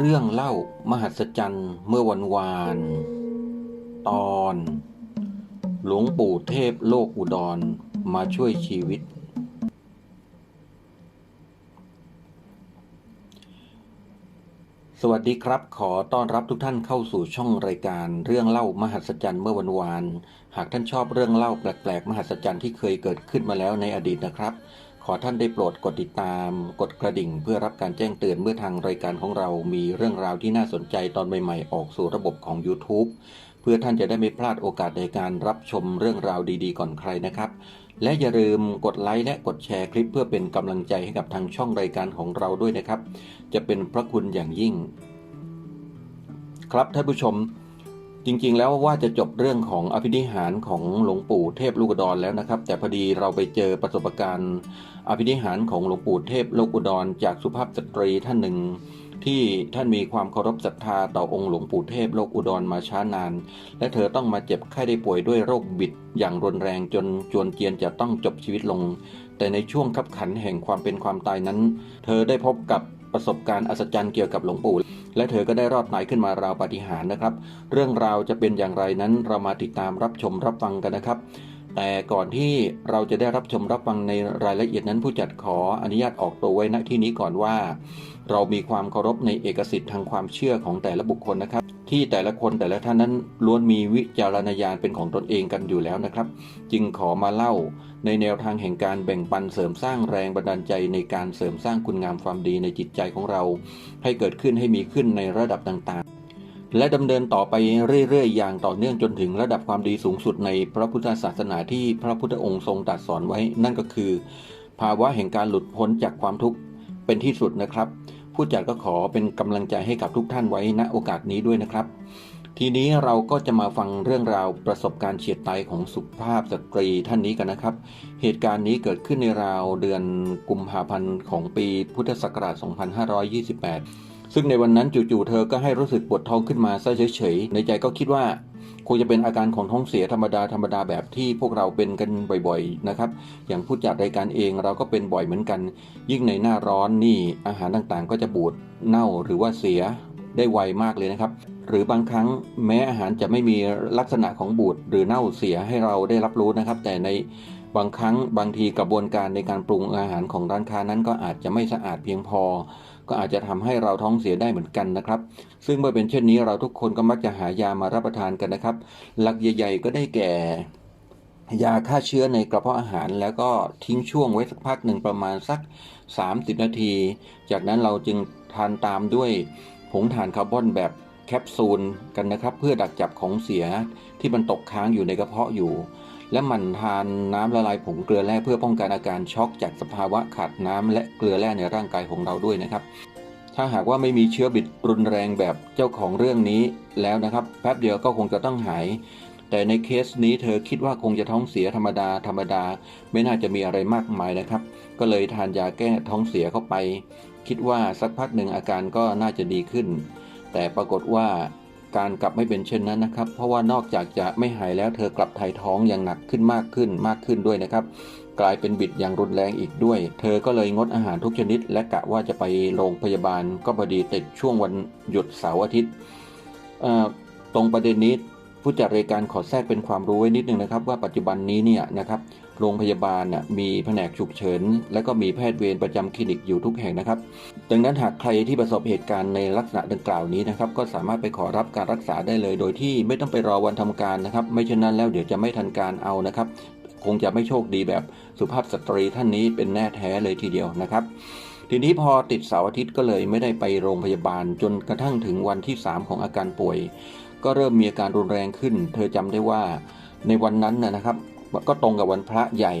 เรื่องเล่ามหัศจรรย์เมื่อวันวาน ตอน หลวงปู่เทพโลกอุดรมาช่วยชีวิต สวัสดีครับ ขอต้อนรับทุกท่านเข้าสู่ช่องรายการเรื่องเล่ามหัศจรรย์เมื่อวันวาน หากท่านชอบเรื่องเล่าแปลกๆ มหัศจรรย์ที่เคยเกิดขึ้นมาแล้วในอดีตนะครับ ขอท่านได้โปรดกดติดตาม กดกระดิ่งเพื่อรับการแจ้งเตือนเมื่อทางรายการของเรามีเรื่องราวที่น่าสนใจตอนใหม่ๆ ออกสู่ระบบของ YouTube เพื่อท่านจะได้ไม่พลาดโอกาสในการรับชมเรื่องราวดีๆ ก่อนใครนะครับ และอย่าลืมกดไลค์และกดแชร์คลิปเพื่อเป็นกำลังใจให้กับทางช่องรายการของเราด้วยนะครับ จะเป็นพระคุณอย่างยิ่ง ครับท่านผู้ชม จริงๆ แล้วว่าจะจบเรื่องของอภินิหารของหลวงปู่เทพลูกอุดรแล้วนะครับ แต่พอดีเราไปเจอประสบการณ์อภินิหารของหลวงปู่เทพโลกอุดรจากสุภาพสตรีท่านหนึ่งที่ท่านมีความเคารพศรัทธาต่อองค์หลวงปู่เทพโลกอุดรมาช้านาน และเธอต้องมาเจ็บไข้ได้ป่วยด้วยโรคบิด อย่างรุนแรงจนจวนเจียนจะต้องจบชีวิตลง แต่ในช่วงขับขันแห่งความเป็นความตายนั้น เธอได้พบกับประสบการณ์อัศจรรย์เกี่ยวกับหลวงปู่ และเธอก็ได้รอดตายขึ้นมาราวปาฏิหาริย์นะครับ เรื่องราวจะเป็นอย่างไรนั้นเรามาติดตามรับชมรับฟังกันนะครับ แต่ก่อนที่เราจะได้รับชมรับฟังในรายละเอียดนั้นผู้จัดขออนุญาตออกตัวไว้ณที่นี้ก่อนว่า เรามีความเคารพในเอกสิทธิ์ทางความเชื่อของแต่ละบุคคลนะครับ ที่แต่ละคนแต่ละท่านนั้นล้วนมีวิจารณญาณเป็นของตนเองกันอยู่แล้วนะครับ จึงขอมาเล่าในแนวทางแห่งการแบ่งปันเสริมสร้างแรงบันดาลใจในการเสริมสร้างคุณงามความดีในจิตใจของเรา ให้เกิดขึ้นให้มีขึ้นในระดับต่างๆและดำเนินต่อไปเรื่อยๆ อย่างต่อเนื่องจนถึงระดับความดีสูงสุดในพระพุทธศาสนาที่พระพุทธองค์ทรงตรัสสอนไว้ นั่นก็คือ ภาวะแห่งการหลุดพ้นจากความทุกข์เป็นที่สุดนะครับ ผู้จัดก็ขอเป็นกำลังใจให้กับทุกท่านไว้ณโอกาสนี้ด้วยนะครับ ทีนี้เราก็จะมาฟังเรื่องราวประสบการณ์เฉียดตายของสุภาพสตรีท่านนี้กันนะครับ เหตุการณ์นี้เกิดขึ้นในราวเดือนกุมภาพันธ์ของปีพุทธศักราช 2528ซึ่งในวันนั้นจู่ๆเธอก็ให้รู้สึกปวดท้องขึ้นมาซะเฉยๆ ในใจก็คิดว่า คงจะเป็นอาการของท้องเสียธรรมดาธรรมดาแบบที่พวกเราเป็นกันบ่อยๆนะครับ อย่างผู้จัดรายการเองเราก็เป็นบ่อยเหมือนกัน ยิ่งในหน้าร้อนนี่อาหารต่างๆ ก็จะบูดเน่าหรือว่าเสียได้ไวมากเลยนะครับ หรือบางครั้งแม้อาหารจะไม่มีลักษณะของบูดหรือเน่าเสียให้เราได้รับรู้นะครับ แต่ในบางครั้งบางทีกระบวนการในการปรุงอาหารของร้านค้านั้นก็อาจจะไม่สะอาดเพียงพอ ก็อาจจะทำให้เราท้องเสียได้เหมือนกันนะครับ ซึ่งเมื่อเป็นเช่นนี้เราทุกคนก็มักจะหายามารับประทานกันนะครับ หลักใหญ่ ๆ ก็ได้แก่ ยาฆ่าเชื้อในกระเพาะอาหาร แล้วก็ทิ้งช่วงไว้สักพักหนึ่งประมาณสัก 30 นาที จากนั้นเราจึงทานตามด้วยผงถ่านคาร์บอนแบบแคปซูลกันนะครับ เพื่อดักจับของเสียที่มันตกค้างอยู่ในกระเพาะอยู่ และหมั่นทานน้ำละลายผงเกลือแร่เพื่อป้องกันอาการช็อกจากสภาวะขาดน้ำและเกลือแร่ในร่างกายของเราด้วยนะครับ ถ้าหากว่าไม่มีเชื้อบิดรุนแรงแบบเจ้าของเรื่องนี้แล้วนะครับ แป๊บเดียวก็คงจะต้องหาย แต่ในเคสนี้เธอคิดว่าคงจะท้องเสียธรรมดาธรรมดา ไม่น่าจะมีอะไรมากมายนะครับ ก็เลยทานยาแก้ท้องเสียเข้าไป คิดว่าสักพักหนึ่งอาการก็น่าจะดีขึ้น แต่ปรากฏว่า การกลับไม่เป็นเช่นนั้นนะครับ เพราะว่านอกจากจะไม่หายแล้วเธอกลับถ่ายท้องอย่างหนักขึ้นมากขึ้นมากขึ้นด้วยนะครับ กลายเป็นบิดอย่างรุนแรงอีกด้วย เธอก็เลยงดอาหารทุกชนิด และกะว่าจะไปโรงพยาบาลก็พอดีติดช่วงวันหยุดเสาร์อาทิตย์ตรงประเด็นนี้ผู้จัดรายการขอแทรกเป็นความรู้ไว้นิดนึงนะครับ ว่าปัจจุบันนี้เนี่ยนะครับ โรงพยาบาลน่ะมีแผนกฉุกเฉินและก็มีแพทย์เวรประจำคลินิกอยู่ทุกแห่งนะครับ ดังนั้นหากใครที่ประสบเหตุการณ์ในลักษณะดังกล่าวนี้นะครับ ก็สามารถไปขอรับการรักษาได้เลย โดยที่ไม่ต้องไปรอวันทำการนะครับ ไม่เช่นนั้นแล้วเดี๋ยวจะไม่ทันการเอานะครับ คงจะไม่โชคดีแบบสุภาพสตรีท่านนี้เป็นแน่แท้เลยทีเดียวนะครับทีนี้พอติดเสาร์อาทิตย์ก็เลยไม่ได้ไปโรงพยาบาลจนกระทั่งถึงวันที่ 3 ของอาการป่วย ก็เริ่มมีอาการรุนแรงขึ้น เธอจำได้ว่าในวันนั้นนะครับ ก็ตรงกับวันพระใหญ่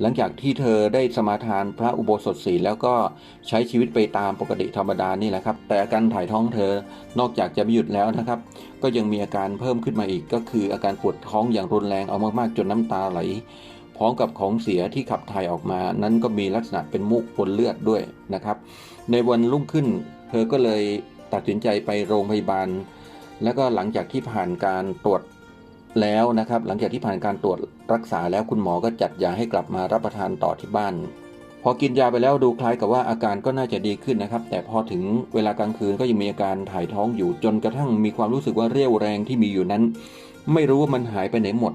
หลังจากที่เธอได้สมาทานพระอุโบสถศีลแล้วก็ใช้ชีวิตไปตามปกติธรรมดานี่แหละครับ แต่อาการถ่ายท้องเธอนอกจากจะไม่หยุดแล้วนะครับ ก็ยังมีอาการเพิ่มขึ้นมาอีก ก็คืออาการปวดท้องอย่างรุนแรงเอามากๆจนน้ำตาไหลพร้อมกับของเสียที่ขับถ่ายออกมา นั้นก็มีลักษณะเป็นมูกปนเลือดด้วยนะครับ ในวันรุ่งขึ้น เธอก็เลยตัดสินใจไปโรงพยาบาล แล้วก็หลังจากที่ผ่านการตรวจ แล้วนะครับ หลังจากที่ผ่านการตรวจรักษาแล้วคุณหมอก็จัดยาให้กลับมารับประทานต่อที่บ้าน พอกินยาไปแล้วดูคล้ายกับว่าอาการก็น่าจะดีขึ้นนะครับ แต่พอถึงเวลากลางคืนก็ยังมีอาการถ่ายท้องอยู่จนกระทั่งมีความรู้สึกว่าเรี่ยวแรงที่มีอยู่นั้น ไม่รู้ว่ามันหายไปไหนหมด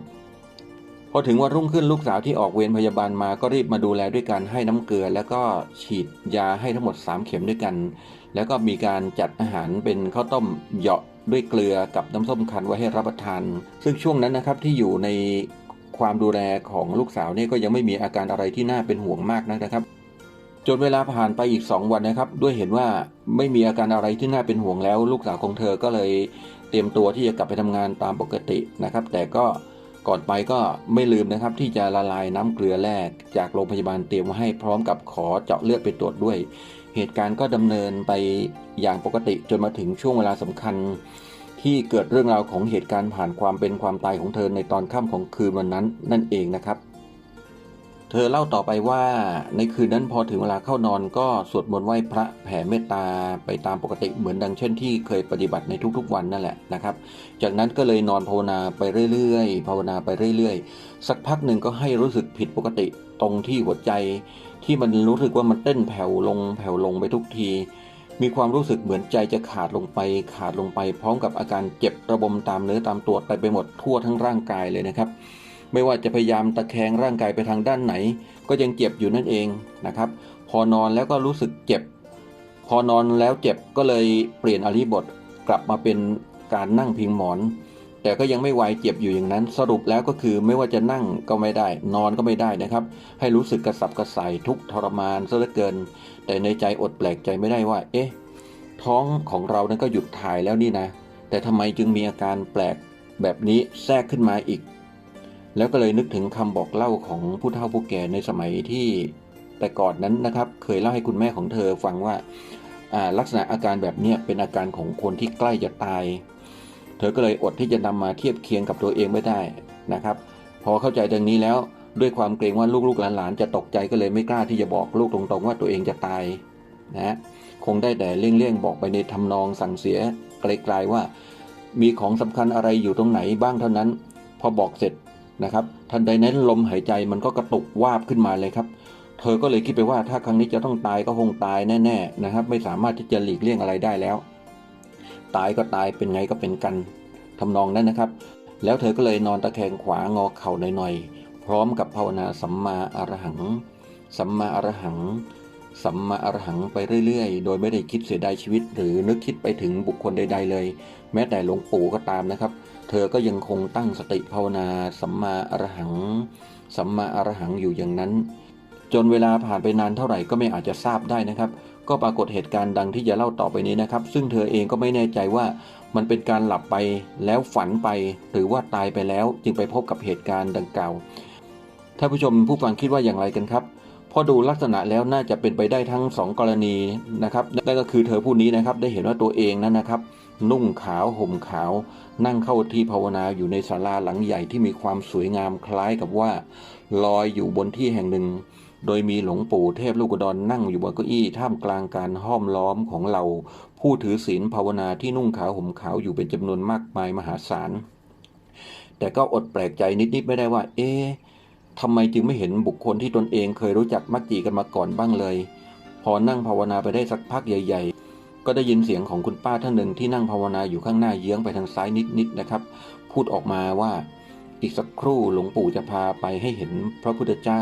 พอถึงวันรุ่งขึ้นลูกสาวที่ออกเวรพยาบาลมาก็รีบมาดูแลด้วยการให้น้ำเกลือ แล้วก็ฉีดยาให้ทั้งหมด 3 เข็มด้วยกัน แล้วก็มีการจัดอาหารเป็นข้าวต้มเหยาะ ด้วยเกลือกับน้ำส้มคั้นไว้ให้รับประทาน ซึ่งช่วงนั้นนะครับที่อยู่ในความดูแลของลูกสาวเนี่ยก็ยังไม่มีอาการอะไรที่น่าเป็นห่วงมากนะครับ จนเวลาผ่านไปอีก 2 วันนะครับ ด้วยเห็นว่าไม่มีอาการอะไรที่น่าเป็นห่วงแล้ว ลูกสาวของเธอก็เลยเตรียมตัวที่จะกลับไปทำงานตามปกตินะครับ แต่ก็ก่อนไปก็ไม่ลืมนะครับ ที่จะละลายน้ำเกลือแรกจากโรงพยาบาลเตรียมไว้ให้พร้อมกับขอเจาะเลือดไปตรวจด้วย เหตุการณ์ก็ดำเนินไปอย่างปกติจนมาถึงช่วงเวลาสำคัญ ที่เกิดเรื่องราวของเหตุการณ์ผ่านความเป็นความตายของเธอในตอนค่ำของคืนวันนั้นนั่นเองนะครับ เธอเล่าต่อไปว่าในคืนนั้นพอถึงเวลาเข้านอนก็สวดมนต์ไหว้พระแผ่เมตตาไปตามปกติเหมือนดังเช่นที่เคยปฏิบัติในทุกๆวันนั่นแหละนะครับ จากนั้นก็เลยนอนภาวนาไปเรื่อยๆ ภาวนาไปเรื่อยๆ สักพักหนึ่งก็ให้รู้สึกผิดปกติตรงที่หัวใจ ที่มันรู้สึกว่ามันเต้นแผ่วลงแผ่วลงไปทุกที มีความรู้สึกเหมือนใจจะขาดลงไปขาดลงไป พร้อมกับอาการเจ็บระบมตามเนื้อตามตัวไปไปหมดทั่วทั้งร่างกายเลยนะครับ ไม่ว่าจะพยายามตะแคงร่างกายไปทางด้านไหน ก็ยังเจ็บอยู่นั่นเองนะครับ พอนอนแล้วก็รู้สึกเจ็บ พอนอนแล้วเจ็บก็เลยเปลี่ยนอริบทกลับมาเป็นการนั่งพิงหมอน แต่ก็ยังไม่ไหวเจ็บอยู่อย่างนั้น สรุปแล้วก็คือไม่ว่าจะนั่งก็ไม่ได้ นอนก็ไม่ได้นะครับ ให้รู้สึกกระสับกระส่ายทุกทรมานซะเหลือเกิน แต่ในใจอดแปลกใจไม่ได้ว่า เอ๊ะท้องของเรานั้นก็หยุดถ่ายแล้วนี่นะ แต่ทำไมจึงมีอาการแปลกแบบนี้แทรกขึ้นมาอีก แล้วก็เลยนึกถึงคำบอกเล่าของผู้เฒ่าผู้แก่ในสมัยที่แต่ก่อนนั้นนะครับ เคยเล่าให้คุณแม่ของเธอฟังว่าลักษณะอาการแบบนี้เป็นอาการของคนที่ใกล้จะตาย เธอก็เลยอดที่จะนำมาเทียบเคียงกับตัวเองไม่ได้นะครับ พอเข้าใจดังนี้แล้วด้วยความเกรงว่าลูกๆหลานๆจะตกใจก็เลยไม่กล้าที่จะบอกลูกตรงๆ ว่าตัวเองจะตายนะคงได้แต่เลี่ยงๆบอกไปในทำนองสั่งเสียไกลๆว่า มีของสำคัญอะไรอยู่ตรงไหนบ้างเท่านั้น พอบอกเสร็จ นะครับ ทันใดนั้นลมหายใจมันก็กระตุกวาบขึ้นมาเลยครับ เธอก็เลยคิดไปว่าถ้าครั้งนี้จะต้องตายก็คงตายแน่ๆนะครับ ไม่สามารถที่จะหลีกเลี่ยงอะไรได้แล้ว ตายก็ตายเป็นไงก็เป็นกันทำนองนั้นนะครับ แล้วเธอก็เลยนอนตะแคงขวางอเข่าหน่อยๆ พร้อมกับภาวนาสัมมาอรหัง สัมมาอรหัง สัมมาอรหังไปเรื่อยๆ โดยไม่ได้คิดเสียดายชีวิต หรือนึกคิดไปถึงบุคคลใด ๆ เลย แม้แต่หลวงปู่ก็ตามนะครับ เธอก็ยังคงตั้งสติภาวนา สัมมาอรหัง สัมมาอรหังอยู่อย่างนั้น จนเวลาผ่านไปนานเท่าไหร่ก็ไม่อาจจะทราบได้นะครับ ก็ปรากฏเหตุการณ์ดังที่จะเล่าต่อไปนี้นะครับ ซึ่งเธอเองก็ไม่แน่ใจว่ามันเป็นการหลับไปแล้วฝันไป หรือว่าตายไปแล้วจึงไปพบกับเหตุการณ์ดังกล่าวท่านผู้ชมผู้ฟังคิดว่าอย่างไรกันครับ พอดูลักษณะแล้วน่าจะเป็นไปได้ทั้งสองกรณีนะครับนั่นก็คือเธอผู้นี้นะครับได้เห็นว่าตัวเองนั้นนะครับ นุ่งขาวห่มขาว นั่งเข้าที่ภาวนาอยู่ในศาลาหลังใหญ่ที่มีความสวยงามคล้ายกับว่า ลอยอยู่บนที่แห่งหนึ่ง โดยมีหลวงปู่เทพลูกดรนั่งอยู่บนเก้าอี้ท่ามกลางการห้อมล้อมของเรา ผู้ถือศีลภาวนาที่นุ่งขาวห่มขาวอยู่เป็นจำนวนมากมายมหาศาลแต่ก็อดแปลกใจนิดๆไม่ได้ว่า เอ๊ะ ทำไมจึงไม่เห็นบุคคลที่ตนเองเคยรู้จักมักจีกันมาก่อนบ้างเลย พอนั่งภาวนาไปได้สักพักใหญ่ ๆ ก็ได้ยินเสียงของคุณป้าท่านหนึ่งที่นั่งภาวนาอยู่ข้างหน้าเยื้องไปทางซ้ายนิดๆนะครับ พูดออกมาว่า อีกสักครู่หลวงปู่จะพาไปให้เห็นพระพุทธเจ้า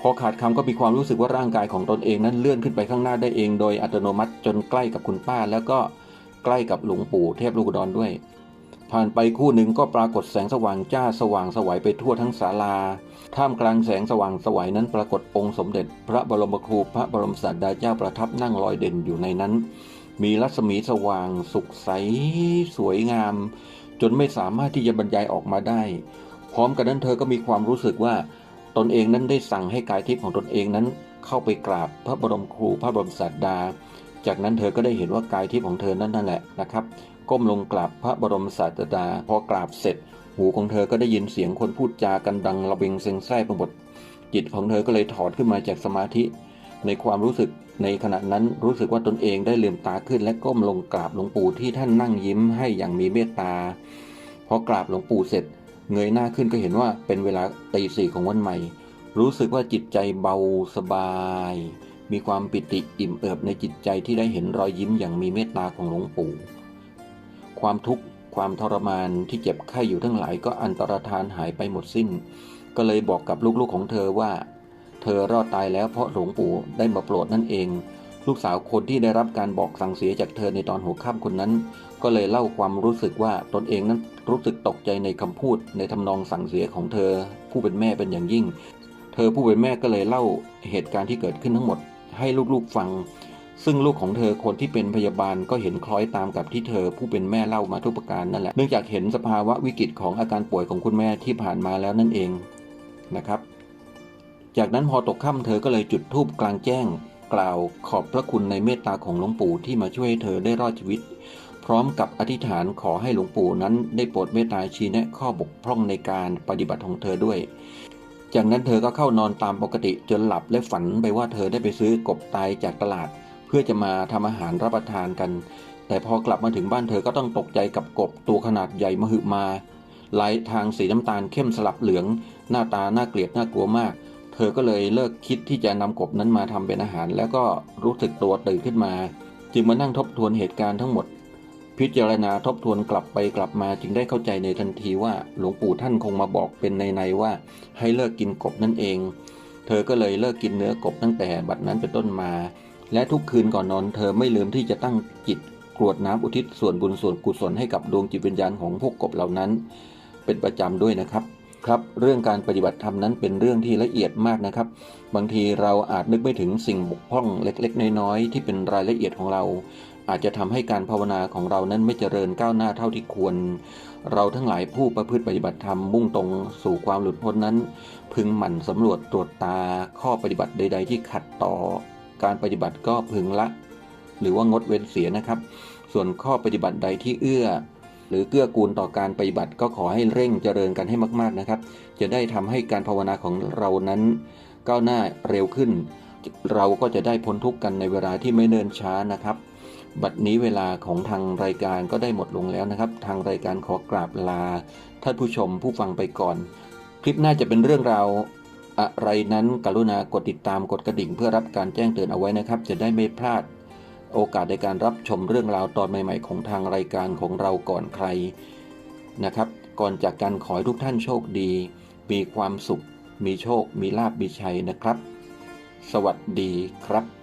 พอขาดคำก็มีความรู้สึกว่าร่างกายของตนเองนั้นเลื่อนขึ้นไปข้างหน้าได้เอง โดยอัตโนมัติจนใกล้กับคุณป้าแล้วก็ใกล้กับหลวงปู่เทพลูกอุดรด้วย ผ่านไปคู่หนึ่งก็ปรากฏแสงสว่างจ้าสว่างสวัยไปทั่วทั้งศาลา ท่ามกลางแสงสว่างสวัยนั้นปรากฏองค์สมเด็จ พระบรมครูพระบรมศาสดาเจ้าประทับนั่งลอยเด่นอยู่ในนั้น มีรัศมีสว่างสุขใส สวยงาม จนไม่สามารถที่จะบรรยายออกมาได้ พร้อมกันนั้นเธอก็มีความรู้สึกว่า ตนเองนั้นได้สั่งให้กายทิพย์ของตนเองนั้น เข้าไปกราบพระบรมครูพระบรมศาสดา จากนั้นเธอก็ได้เห็นว่ากายทิพย์ของเธอนั้นนั่นแหละนะครับ ก้มลงกราบพระบรมศาสดาพอกราบเสร็จ หูของเธอก็ได้ยินเสียงคนพูดจากันดังระเบงเซ็งแซ่ไปหมดจิตของเธอก็เลยถอดขึ้นมาจากสมาธิ ในความรู้สึกในขณะนั้นรู้สึกว่าตนเองได้ลืมตาขึ้นและก้มลงกราบหลวงปู่ที่ท่านนั่งยิ้มให้อย่างมีเมตตาพอกราบหลวงปู่เสร็จ เงยหน้าขึ้นก็เห็นว่าเป็นเวลาตีสี่ของวันใหม่ รู้สึกว่าจิตใจเบาสบาย มีความปิติอิ่มเอิบในจิตใจที่ได้เห็นรอยยิ้มอย่างมีเมตตาของหลวงปู่ ความทุกข์ความทรมานที่เจ็บไข้อยู่ทั้งหลายก็อันตรธานหายไปหมดสิ้น ก็เลยบอกกับลูกๆของเธอว่า เธอรอดตายแล้วเพราะหลวงปู่ได้มาโปรดนั่นเอง ลูกสาวคนที่ได้รับการบอกสั่งเสียจากเธอในตอนหัวค่ำคนนั้น ก็เลยเล่าความรู้สึกว่าตนเองนั้นรู้สึกตกใจในคำพูดในทำนองสั่งเสียของเธอ ผู้เป็นแม่เป็นอย่างยิ่ง เธอผู้เป็นแม่ก็เลยเล่าเหตุการณ์ที่เกิดขึ้นทั้งหมดให้ลูกๆฟัง ซึ่งลูกของเธอคนที่เป็นพยาบาลก็เห็นคล้อยตามกับที่เธอผู้เป็นแม่เล่ามาทุกประการนั่นแหละเนื่องจากเห็นสภาวะวิกฤตของอาการป่วยของคุณแม่ที่ผ่านมาแล้วนั่นเองนะครับ จากนั้นพอตกค่ำเธอก็เลยจุดธูปกลางแจ้ง กล่าวขอบพระคุณในเมตตาของหลวงปู่ที่มาช่วยเธอได้รอดชีวิต พร้อมกับอธิษฐานขอให้หลวงปู่นั้นได้โปรดเมตตาชี้แนะข้อบกพร่องในการปฏิบัติของเธอด้วยจากนั้นเธอก็เข้านอนตามปกติจนหลับและฝันไปว่าเธอได้ไปซื้อกบตายจากตลาด เพื่อจะมาทำอาหารรับประทานกัน แต่พอกลับมาถึงบ้านเธอก็ต้องตกใจกับกบตัวขนาดใหญ่มหึมาลายทางสีน้ำตาลเข้มสลับเหลือง หน้าตาน่าเกลียดน่ากลัวมาก เธอก็เลยเลิกคิดที่จะนำกบนั้นมาทำเป็นอาหาร แล้วก็รู้สึกตัวตื่นขึ้นมา จึงมานั่งทบทวนเหตุการณ์ทั้งหมด พิจารณาทบทวนกลับไปกลับมาจึงได้เข้าใจในทันทีว่าหลวงปู่ท่านคงมาบอกเป็นในในๆว่า ให้เลิกกินกบนั่นเอง เธอก็เลยเลิกกินเนื้อกบตั้งแต่บัดนั้นเป็นต้นมา และทุกคืนก่อนนอนเธอไม่ลืมที่จะตั้งจิตกรวดน้ำอุทิศส่วนบุญส่วนกุศลให้กับดวงจิตวิญญาณของพวกกบเหล่านั้น เป็นประจำด้วยนะครับครับเรื่องการปฏิบัติธรรมนั้นเป็นเรื่องที่ละเอียดมากนะครับ บางทีเราอาจนึกไม่ถึงสิ่งบกพร่องเล็กๆ น้อยๆที่เป็นรายละเอียดของเรา อาจจะทำให้การภาวนาของเรานั้นไม่เจริญก้าวหน้าเท่าที่ควร เราทั้งหลายผู้ประพฤติปฏิบัติธรรมมุ่งตรงสู่ความหลุดพ้นนั้น พึงหมั่นสำรวจตรวจตาข้อปฏิบัติใด ๆ ที่ขัดต่อ การปฏิบัติก็พึงละ หรือว่างดเว้นเสียนะครับ ส่วนข้อปฏิบัติใดที่เอื้อ หรือเกื้อกูลต่อการปฏิบัติก็ขอให้เร่งเจริญกันให้มาก ๆนะครับ จะได้ทำให้การภาวนาของเรานั้น ก้าวหน้าเร็วขึ้น เราก็จะได้พ้นทุกข์กันในเวลาที่ไม่เนิ่นช้านะครับ บัดนี้เวลาของทางรายการก็ได้หมดลงแล้วนะครับ ทางรายการขอกราบลาท่านผู้ชมผู้ฟังไปก่อน คลิปหน้าจะเป็นเรื่องราว อะไรนั้นกรุณากดติดตามกดกระดิ่งเพื่อรับการแจ้งเตือนเอาไว้นะครับ จะได้ไม่พลาดโอกาสในการรับชมเรื่องราวตอนใหม่ ๆ ของทางรายการของเราก่อนใครนะครับ ก่อนจากการขอให้ทุกท่านโชคดี มีความสุข มีโชค มีลาบมีชัยนะครับ สวัสดีครับ